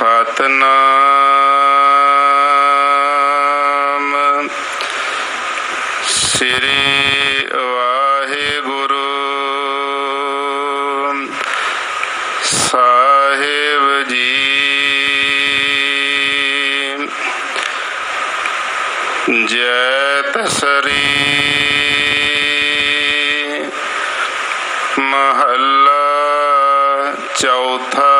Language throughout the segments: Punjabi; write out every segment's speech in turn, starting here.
ਸਤਨਾਮ ਸ੍ਰੀ ਵਾਹਿਗੁਰੂ। ਸਾਹਿਬ ਜੀ। ਜੈ ਤਸਰੀ। ਮਹੱਲਾ ਚੌਥਾ।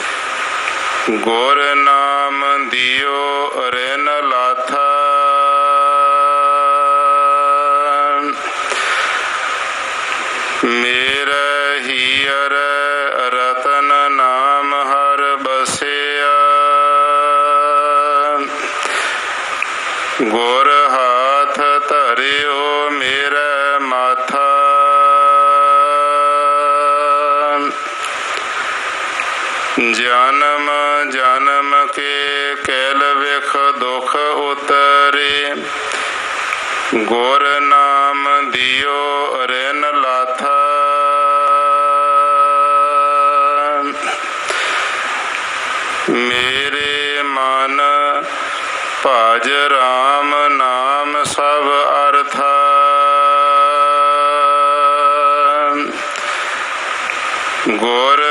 ਗੁਰ ਨਾਮ ਦਿਓ ਰਿਨ ਲਾਥਾ ਮੇਰੇ ਹੀਰ ਰਤਨ ਨਾਮ ਹਰ ਬਸਿਆ। ਗੁਰ ਜਨਮ ਜਨਮ ਕੇ ਕੈਲ ਵਿਖ ਦੁਖ ਉਤਰੇ। ਗੁਰ ਨਾਮ ਦਿਓ ਰਿਨ ਲਾਥਾ। ਮੇਰੇ ਮਨ ਭਜ ਰਾਮ ਨਾਮ ਸਭ ਅਰਥ। ਗੁਰ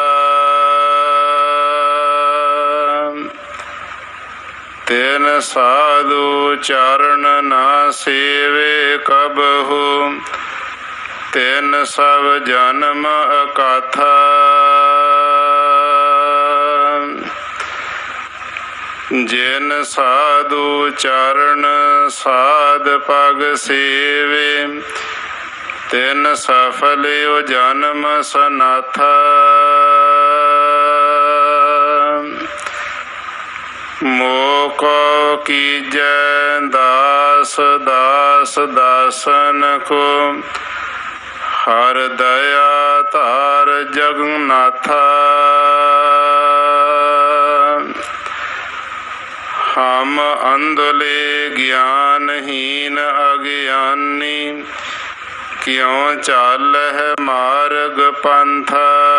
ਤੈਨ ਸਾਧੂ ਚਰਨ ਨਾ ਸੇਵੇ ਕਬਹੂ ਤੈਨ ਸਭ ਜਨਮ ਅਕਾਥਾ। ਜਿਨ ਸਾਧੂ ਚਰਨ ਸਾਧ ਪਗ ਸੇਵੇ, ਤਿਨ ਸਫਲਿਓ ਜਨਮ ਸਨਾਥਾ। ਮੋਕੋ ਕੀਜੈ ਦਾਸ ਦਾਸ ਦਾਸਨ ਕੋ। ਹਰ ਦਇਆ ਧਾਰ ਜਗਨਾਥਾ ਹਮ ਅੰਧਲੇ ਗਿਆਨਹੀਨ ਅਗਿਆਨੀ। ਕਿਉ ਚਾਲ ਹੈ ਮਾਰਗ ਪੰਥਾ।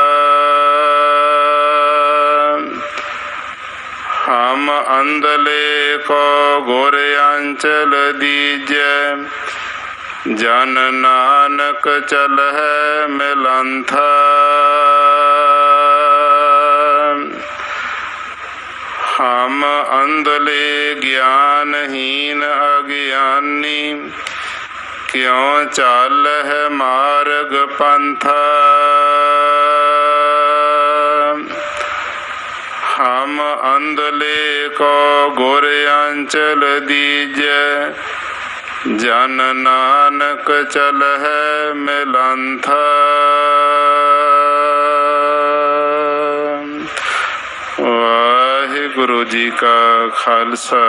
ਹਮ ਅੰਧਲੇ ਕੋ ਗੁਰ ਅੰਚਲ ਦੀਜੈ ਜਨ ਨਾਨਕ ਚਲ ਹੈ ਮਿਲੰਥਾ ਹਮ ਅੰਧਲੇ ਗਿਆਨਹੀਨ ਅਗਿਆਨੀ ਕਿਉ ਚੱਲ ਹੈ ਮਾਰਗ ਪੰਥਾ ਹਮ ਅੰਧਲੇ ਗੁਰ ਅੰਚਲ ਦੀਜੈ, ਜਨ ਨਾਨਕ ਚਲ ਹੈ ਮਿਲੰਥਾ। ਵਾਹਿਗੁਰੂ ਜੀ ਕਾ ਖਾਲਸਾ,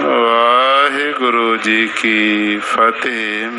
ਵਾਹਿਗੁਰੂ ਜੀ ਕੀ ਫਤਿਹ।